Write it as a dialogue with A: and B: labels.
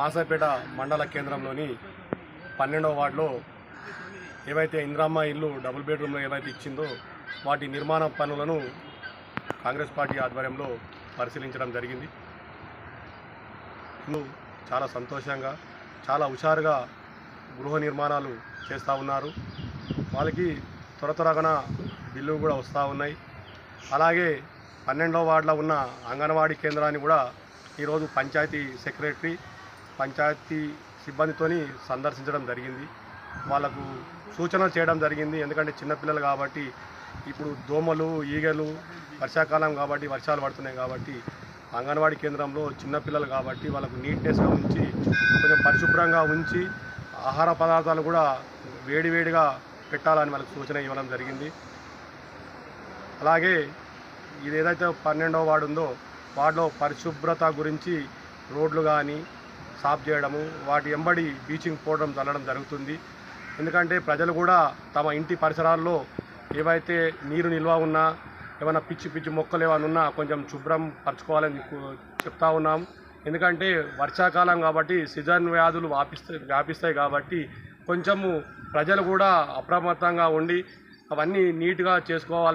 A: మాసాపేట మండల కేంద్రంలోని పన్నెండవ వార్డులో ఏవైతే ఇంద్రామ్మ ఇల్లు డబుల్ బెడ్రూమ్లో ఏవైతే ఇచ్చిందో వాటి నిర్మాణ పనులను కాంగ్రెస్ పార్టీ ఆధ్వర్యంలో పరిశీలించడం జరిగింది. ఇల్లు చాలా సంతోషంగా చాలా హుషారుగా గృహ నిర్మాణాలు చేస్తూ ఉన్నారు. వాళ్ళకి త్వర త్వరగన బిల్లు కూడా వస్తూ ఉన్నాయి. అలాగే పన్నెండవ వార్డులో ఉన్న అంగన్వాడీ కేంద్రాన్ని కూడా ఈరోజు పంచాయతీ సెక్రటరీ పంచాయతీ సిబ్బందితోని సందర్శించడం జరిగింది. వాళ్ళకు సూచనలు చేయడం జరిగింది. ఎందుకంటే చిన్నపిల్లలు కాబట్టి ఇప్పుడు దోమలు ఈగలు వర్షాకాలం కాబట్టి వర్షాలు పడుతున్నాయి కాబట్టి అంగన్వాడీ కేంద్రంలో చిన్నపిల్లలు కాబట్టి వాళ్ళకు నీట్నెస్గా ఉంచి కొంచెం పరిశుభ్రంగా ఉంచి ఆహార పదార్థాలు కూడా వేడివేడిగా పెట్టాలని వాళ్ళకి సూచన ఇవ్వడం జరిగింది. అలాగే ఇది ఏదైతే పన్నెండవ వార్డు ఉందో వార్డులో పరిశుభ్రత గురించి రోడ్లు కానీ సాఫ్ చేయడము వాటి ఎంబడి బీచింగ్ పౌడర్ చల్లడం జరుగుతుంది. ఎందుకంటే ప్రజలు కూడా తమ ఇంటి పరిసరాల్లో ఏవైతే నీరు నిల్వ ఉన్నా ఏమైనా పిచ్చి పిచ్చి మొక్కలు ఏమైనా ఉన్నా కొంచెం శుభ్రం పరచుకోవాలని చెప్తా ఉన్నాం. ఎందుకంటే వర్షాకాలం కాబట్టి సీజన్ వ్యాధులు వ్యాపిస్తాయి వ్యాపిస్తాయి కాబట్టి కొంచెము ప్రజలు కూడా అప్రమత్తంగా ఉండి అవన్నీ నీట్గా చేసుకోవాలి